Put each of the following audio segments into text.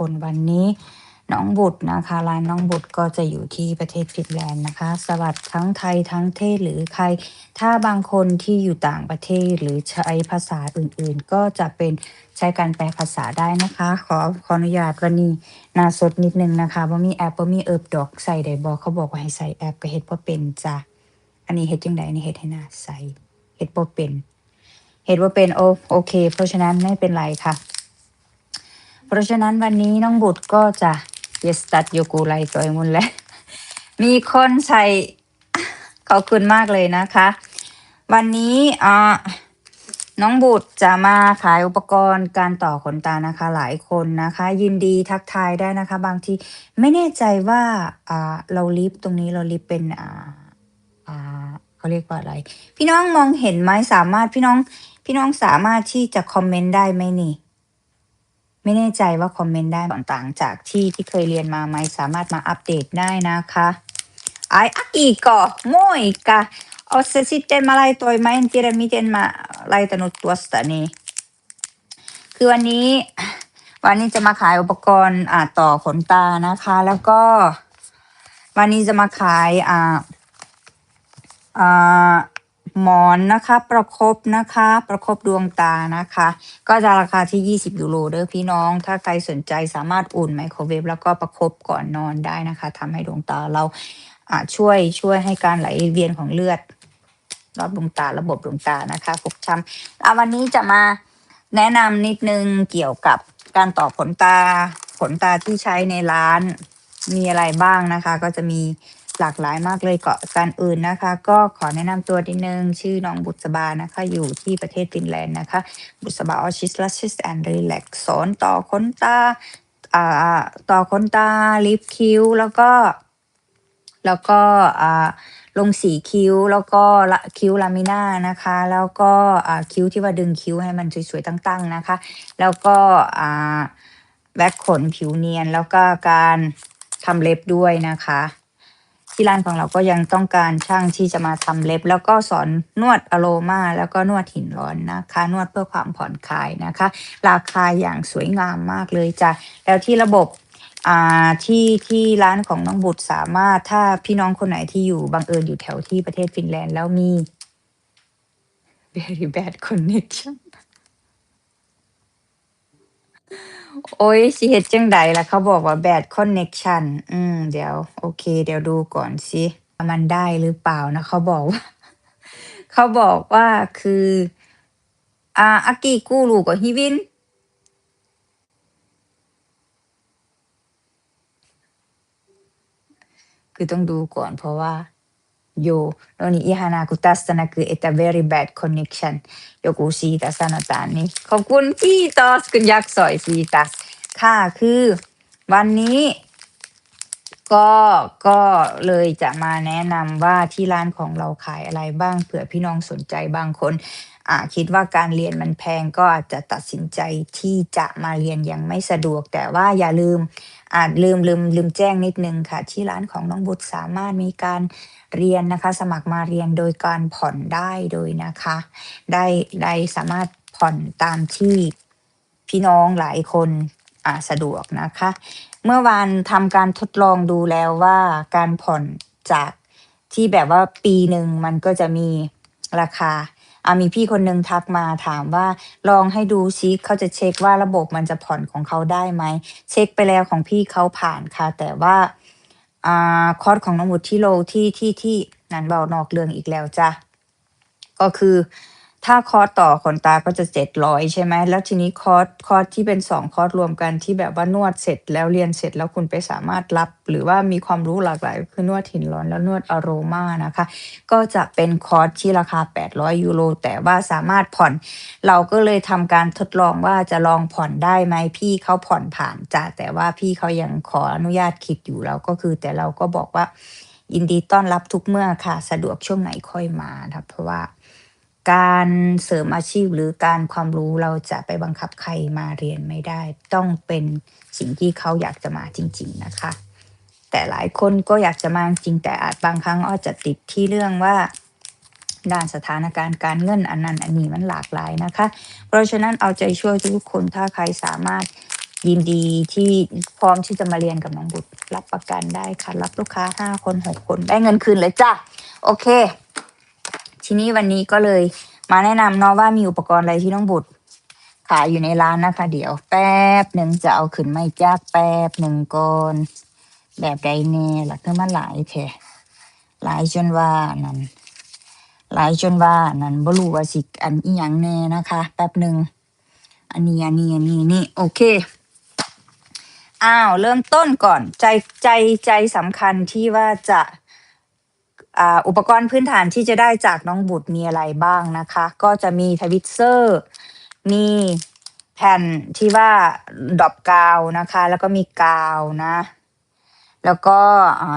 คนวันนี้ น้องบุตรนะคะ ร้านน้องบุตรก็จะอยู่ที่ประเทศฟินแลนด์นะคะ สวัสดีทั้งไทยทั้งเทศหรือใคร ถ้าบางคนที่อยู่ต่างประเทศหรือใช้ภาษาอื่นๆ ก็จะเป็นใช้การแปลภาษาได้นะคะ ขอขออนุญาตวันนี้นาสดนิดนึงนะคะว่ามีแอปว่ามีเอิบดอกใส่ได้บอกเขาบอกว่าให้ใส่แอปก็เฮ็ดว่าเป็นจ้ะอันนี้เฮ็ดจังไดนี่เฮ็ดให้นาใส่เฮ็ดบ่เป็นเฮ็ดว่าเป็นโอโอเค เพราะฉะนั้นไม่เป็นไรค่ะ เพราะฉะนั้นวันนี้น้องบุตรก็จะเยสตัดโยกูไลตัวมุนแล้วมีคนใส่ขอบคุณมากเลยนะคะ วันนี้อ่าน้องบุตรจะมาขายอุปกรณ์การต่อขนตานะคะ หลายคนนะคะ ยินดีทักทายได้นะคะ บางทีไม่แน่ใจว่าอ่าเราลิฟต์ตรงนี้เราลิฟต์เป็นอ่าอ่าเขาเรียกว่าอะไร พี่น้องมองเห็นไหมสามารถพี่น้องพี่น้องสามารถที่จะคอมเมนต์ได้ไหมนี่ ไม่แน่ใจว่าคอมเมนต์ได้ต่างจากที่ที่เคยเรียนมาไหมสามารถมาอัปเดตได้นะคะไออักอีกก็โมยกะเอาเซซิเตนมาไลตัวไหมทีระมิเตนมาไลตนุตัวสตานี่คือวันนี้ วันนี้จะมาขายอุปกรณ์อ่าต่อขนตานะคะ แล้วก็ วันนี้จะมาขายอ่าอ่า หมอนนะคะ ประคบนะคะ ประคบดวงตานะคะ ก็จะราคาที่ 20 ยูโรเด้อพี่น้อง ถ้าใครสนใจสามารถอุ่นไมโครเวฟแล้วก็ประคบก่อนนอนได้นะคะทำให้ดวงตาเราช่วยช่วยให้การไหลเวียนของเลือดรอบดวงตาระบบดวงตานะคะฟกช้ำแล้ววันนี้จะมาแนะนำนิดนึงเกี่ยวกับการต่อขนตาขนตาที่ใช้ในร้านมีอะไรบ้างนะคะ ก็จะมีหลากหลายมากเลยเกาะการอื่นนะคะ ก็ขอแนะนำตัวนิดนึง ชื่อน้องบุษบานะคะ อยู่ที่ประเทศฟินแลนด์นะคะ บุษบาออชิสลัชิสแอนด์รีแลกสอนต่อขนตาอ่าต่อขนตาลิฟคิ้ว แล้วก็ แล้วก็อ่าลงสีคิ้ว แล้วก็ละคิ้วลามิน่านะคะ แล้วก็อ่าคิ้วที่ว่าดึงคิ้วให้มันสวยๆตั้ง ๆนะคะ แล้วก็อ่าแว็กขนผิวเนียน แล้วก็การทำเล็บด้วยนะคะ ที่ร้านของเราก็ยังต้องการช่างที่จะมาทำเล็บ แล้วก็สอนนวดอโรมาแล้วก็นวดหินร้อนนะคะ นวดเพื่อความผ่อนคลายนะคะ ราคาอย่างสวยงามมากเลยจ้ะแล้วที่ระบบที่ที่ร้านของน้องบุตรสามารถถ้าพี่น้องคนไหนที่อยู่บังเอิญอยู่แถวที่ประเทศฟินแลนด์แล้วมี very bad connection โอ้ยสิเฮ็ดจังใดล่ะ เขาบอกว่า bad connection อืม เดี๋ยว โอเค เดี๋ยวดูก่อนสิว่ามันได้หรือเปล่านะ เขาบอกว่า เขาบอกว่าคือ อ่า อากิกูรูกับฮิวิน คือต้องดูก่อนเพราะว่า Joo, no niin ihanaa, kun tästä näkyy, että very bad connection. Joku siitä sanotaan, niin ขอบคุณพี่ตอสคุณยักษ์สอยซีตาสค่ะคือ วันนี้ ก็ก็เลยจะมาแนะนำว่าที่ร้านของเราขายอะไรบ้างเผื่อพี่น้องสนใจบางคน คิดว่าการเรียนมันแพงก็อาจจะตัดสินใจที่จะมาเรียนยังไม่สะดวก แต่ว่าอย่าลืมอาจลืมลืมลืมแจ้งนิดนึงค่ะ ที่ร้านของน้องบุตรสามารถมีการเรียนนะคะ สมัครมาเรียนโดยการผ่อนได้โดยนะคะ ได้ได้สามารถผ่อนตามที่พี่น้องหลายคนสะดวกนะคะ เมื่อวานทำการทดลองดูแล้วว่าการผ่อนจากที่แบบว่าปีหนึ่งมันก็จะมีราคา อามีพี่คนหนึ่งทักมาถามว่าลองให้ดูซิเขาจะเช็คว่าระบบมันจะผ่อนของเขาได้ไหม เช็คไปแล้วของพี่เขาผ่านค่ะ แต่ว่าอ่าคอร์สของน้องบุดที่โลที่ที่ที่นั้นเบานอกเรื่องอีกแล้วจ้ะก็คือ ถ้าคอร์สต่อขนตาก็จะเจ็ดร้อยใช่ไหม แล้วทีนี้คอร์สคอร์สที่เป็นสองคอร์สรวมกันที่แบบว่านวดเสร็จแล้วเรียนเสร็จแล้วคุณไปสามารถรับ หรือว่ามีความรู้หลากหลาย คือนวดหินร้อนแล้วนวดอโรมานะคะ ก็จะเป็นคอร์สที่ราคา 800 ยูโร แต่ว่าสามารถผ่อน เราก็เลยทำการทดลองว่าจะลองผ่อนได้ไหมพี่เขาผ่อนผ่านจ้ะแต่ว่าพี่เขายังขออนุญาตคิดอยู่แล้วก็คือ แต่เราก็บอกว่ายินดีต้อนรับทุกเมื่อค่ะ สะดวกช่วงไหนค่อยมาครับเพราะว่า การเสริมอาชีพหรือการความรู้เราจะไปบังคับใครมาเรียนไม่ได้ ต้องเป็นสิ่งที่เขาอยากจะมาจริง ๆนะคะ แต่หลายคนก็อยากจะมาจริงแต่อาจบางครั้งอาจจะติดที่เรื่องว่าด้านสถานการณ์การเงินอันนั้นอันนี้มันหลากหลายนะคะ เพราะฉะนั้นเอาใจช่วยทุกคนถ้าใครสามารถยินดีที่พร้อมที่จะมาเรียนกับน้องบุตรรับประกันได้ค่ะ รับลูกค้าห้าคนหกคนได้เงินคืนเลยจ้ะ โอเค ทีนี้วันนี้ก็เลยมาแนะนำเนาะว่ามีอุปกรณ์อะไรที่น้องบุตรขายอยู่ในร้านนะคะ เดี๋ยวแป๊บหนึ่งจะเอาขึ้นไม่จากแป๊บหนึ่งก่อนแบบใดแน่หลักเธอมาหลายแท้หลายจนว่านั่นหลายจนว่านั่นบ่รู้ว่าสิอันอีหยังแน่นะคะ แป๊บหนึ่งอันนี้อันนี้อันนี้นี่โอเคอ้าวเริ่มต้นก่อนใจใจใจสำคัญที่ว่าจะ อุปกรณ์พื้นฐานที่จะได้จากน้องบุตรมีอะไรบ้างนะคะ ก็จะมีทวิตเซอร์ มีแผ่นที่ว่าดอบกาวนะคะ แล้วก็มีกาวนะ แล้วก็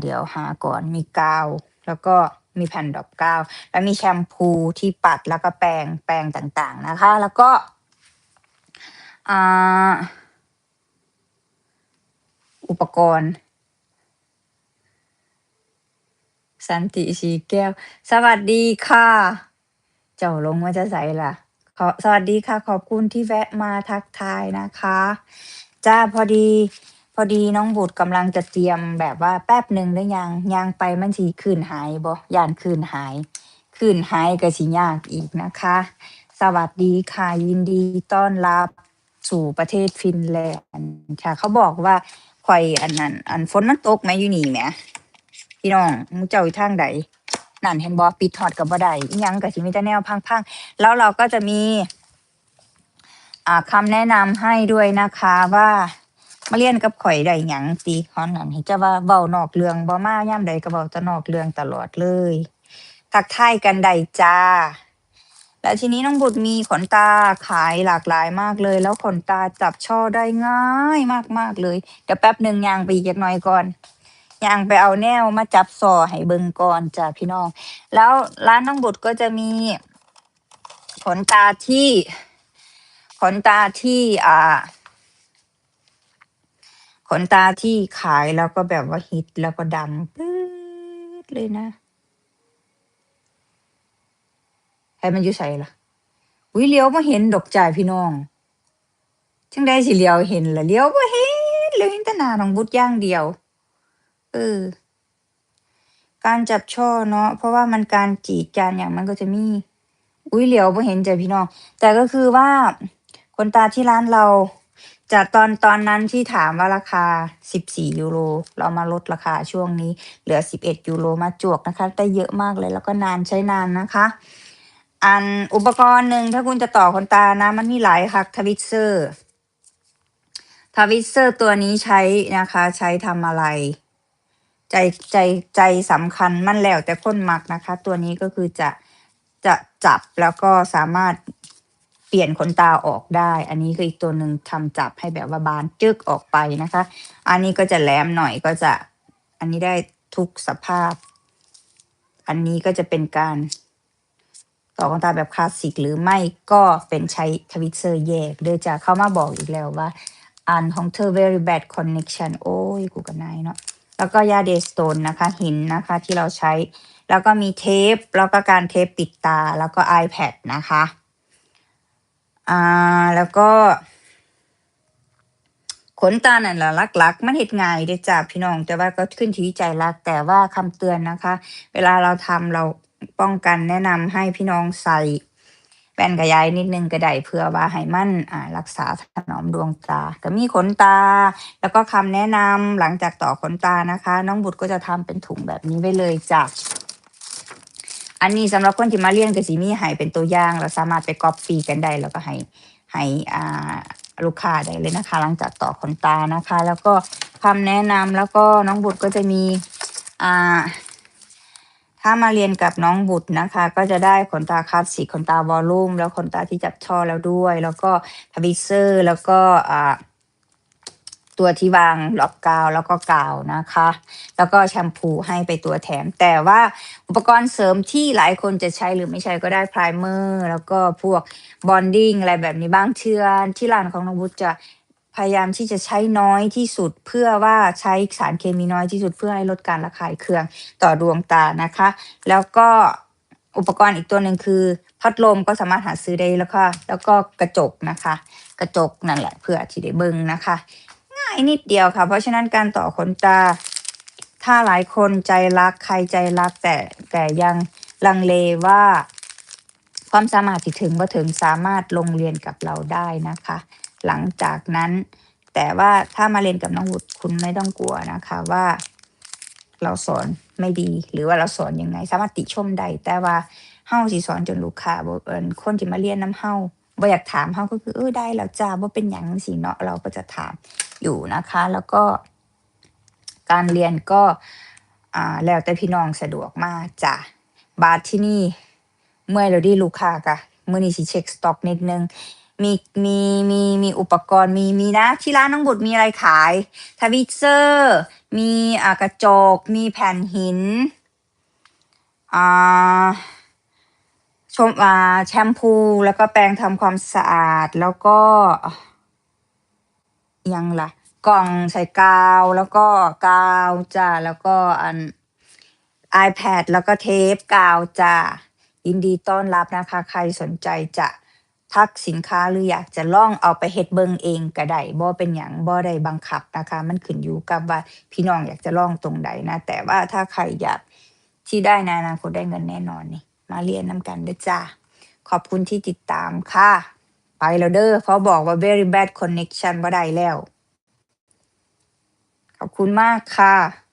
เดี๋ยวหาก่อนมีกาว แล้วก็มีแผ่นดอบกาว แล้วมีแชมพูที่ปัดแล้วก็แปรงแปรงต่างๆนะคะ แล้วก็อุปกรณ์ สันติสีแก้ว สวัสดีค่ะ เจ้าลงมาจะใส่ล่ะขอสวัสดีค่ะ ขอบคุณที่แวะมาทักทายนะคะจ้าพอดี พอดีน้องบุตรกำลังจะเตรียมแบบว่าแป๊บหนึ่งได้ยังยางไปมันสีคืนหายบ่ย่านคืนหาย คืนหายก็สิยากอีกนะคะ สวัสดีค่ะยินดีต้อนรับสู่ประเทศฟินแลนด์ค่ะ เขาบอกว่าข่อยอันนั้น อันฝนมันตกไหมอยู่นี่แหม พี่น้องหมูเจ้าอยู่ทางใดนั่นเห็นบอปิดถอดกับบ่ได้อิหยังกับสิมีแต่แนวพังๆแล้วเราก็จะมีอ่าคำแนะนำให้ด้วยนะคะว่ามาเรียนกับข่อยได้หยังตีคอนนั้นจะว่าเว้านอกเรื่องบ่มาย่ำใดก็เว้าแต่นอกเรื่องตลอดเลยทักทายกันได้จ้า แล้วทีนี้น้องบุตรมีขนตาขายหลากหลายมากเลย แล้วขนตาจับช่อได้ง่ายมากๆเลย เดี๋ยวแป๊บหนึ่งยางไปอีกจักหน่อยก่อน ยางไปเอาแนวมาจับซอให้เบิงก่อนจ้าพี่น้อง แล้วร้านน้องบุตรก็จะมี ขนตาที่ ขนตาที่อ่า ขนตาที่ขายแล้วก็แบบว่าฮิตแล้วก็ดังปื๊ดเลยนะให้มันอยู่ใส่ล่ะวิเลี้ยวมาเห็นดอกจ่ายพี่น้อง จังได้สิเลี้ยวเห็นละเลี้ยวมาเห็นเลี้ยวเห็นแต่หน้าน้องบุตรย่างเดียว เออ การจับช่อเนาะเพราะว่ามันการจีดจานอย่างมันก็จะมี อุ้ยเหลียวไ่เห็นจ้ะพี่น้องแต่ก็คือว่าคนตาที่ร้านเราจากตอนตอนนั้นที่ถามว่าราคา 14 ยูโร เรามาลดราคาช่วงนี้ เหลือ 11 ยูโรมาจวกนะคะได้เยอะมากเลยแล้วก็นานใช้นานนะคะ อันอุปกรณ์หนึ่งถ้าคุณจะต่อขนตานะ มันมีหลายค่ะทวิตเซอร์ทวิตเซอร์ตัวนี้ใช้นะคะ ใช้ทำอะไร ใจใจใจสำคัญมันแล้วแต่คนมักนะคะ ตัวนี้ก็คือจะจะจับแล้วก็สามารถเปลี่ยนขนตาออกได้ อันนี้คืออีกตัวหนึ่งทำจับให้แบบว่าบานจึกออกไปนะคะ อันนี้ก็จะแหลมหน่อยก็จะ อันนี้ได้ทุกสภาพ อันนี้ก็จะเป็นการต่อขนตาแบบคลาสสิกหรือไม่ก็เป็นใช้ทวิตเซอร์แยกเดี๋ยวจะเข้ามาบอกอีกแล้วว่าอันของเธอ very bad connection โอ้ยกูกันนายเนาะ แล้วก็ยาเดสโตนนะคะ หินนะคะที่เราใช้ แล้วก็มีเทป แล้วก็การเทปปิดตา แล้วก็ iPad นะคะอ่าแล้วก็ขนตานั่นแหละลักๆ มันเห็ดง่ายเด้จ้าพี่น้องแต่ว่าก็ขึ้นที่วิจัยรัก แต่ว่าคำเตือนนะคะ เวลาเราทำเราป้องกันแนะนำให้พี่น้องใส่ แว่นกระยายนิดนึงก็ได้เพื่อว่าให้มันอ่ารักษาถนอมดวงตา ก็มีขนตา แล้วก็คำแนะนำหลังจากต่อขนตานะคะ น้องบุตรก็จะทำเป็นถุงแบบนี้ไว้เลยจ้ะอันนี้สำหรับคนที่มาเรียนกับสีมีให้เป็นตัวอย่าง เราสามารถไปก๊อปปี้กันได้แล้วก็ให้ให้อ่าลูกค้าได้เลยนะคะ หลังจากต่อขนตานะคะ แล้วก็คำแนะนำแล้วก็น้องบุตรก็จะมีอ่า ถ้ามาเรียนกับน้องบุตรนะคะ ก็จะได้ขนตาคลาสสิกขนตาวอลลุ่มแล้วขนตาที่จับช่อแล้วด้วย แล้วก็ทวิเซอร์แล้วก็อ่าตัวที่วางล็อกกาวแล้วก็กาวนะคะ แล้วก็แชมพูให้ไปตัวแถม แต่ว่าอุปกรณ์เสริมที่หลายคนจะใช้หรือไม่ใช้ก็ได้พรายเมอร์แล้วก็พวกบอนดิ้งอะไรแบบนี้บ้างเชื่อที่ร้านของน้องบุตรจะ พยายามที่จะใช้น้อยที่สุดเพื่อว่าใช้สารเคมีน้อยที่สุดเพื่อให้ลดการระคายเคืองต่อดวงตานะคะ แล้วก็อุปกรณ์อีกตัวหนึ่งคือ พัดลมก็สามารถหาซื้อได้แล้วก็แล้วก็กระจกนะคะ กระจกนั่นแหละเพื่อที่ได้เบิ่งนะคะ ง่ายนิดเดียวค่ะ เพราะฉะนั้นการต่อขนตา ถ้าหลายคนใจรักใครใจรักแต่แต่ยังลังเลว่าความสามารถที่ถึงว่าถึงสามารถลงเรียนกับเราได้นะคะ หลังจากนั้น แต่ว่าถ้ามาเรียนกับน้องวุฒิคุณไม่ต้องกลัวนะคะว่า เราสอนไม่ดี หรือว่าเราสอนยังไง สามารถติชมได้แต่ว่าเฮาสิสอนจนลูกค้าบ่เอิ้นคนที่มาเรียนนํเฮาบ่อยากถามเฮาก็คือเออได้แล้วจ้าบ่เป็นหยังจังซี่เนาะเราก็จะถามอยู่นะคะ แล้วก็ การเรียนก็อ่าแล้วแต่พี่น้องสะดวกมากจ้ะบาทที่นี่เมื่อยแล้วดิลูกค้ากะมื้อนี้สิเช็คสต็อกนิดนึง มีมีมีมีอุปกรณ์มีมีนะที่ร้านน้องบุตรมีอะไรขายทวิตเซอร์มีอ่ากระจก มีแผ่นหินอ่าชมอ่าแชมพูแล้วก็แปรงทำความสะอาดแล้วก็ยังล่ะ กล่องใส่กาวแล้วก็กาวจ้าแล้วก็อัน iPad แล้วก็เทปกาวจ้ายินดีต้อนรับนะคะ ใครสนใจจะ ทักสินค้าหรืออยากจะลองเอาไปเฮ็ดเบิ่งเองก็ได้บ่เป็นหยังบ่ได้บังคับนะคะ มันขึ้นอยู่กับว่าพี่น้องอยากจะลองตรงใดนะ แต่ว่าถ้าใครอยากที่ได้ในอนาคตได้เงินแน่นอนนี่ มาเรียนนำกันเด้อจ้าขอบคุณที่ติดตามค่ะ ไปแล้วเด้อเพราะบอกว่า very bad connection บ่ได้แล้ว ขอบคุณมากค่ะ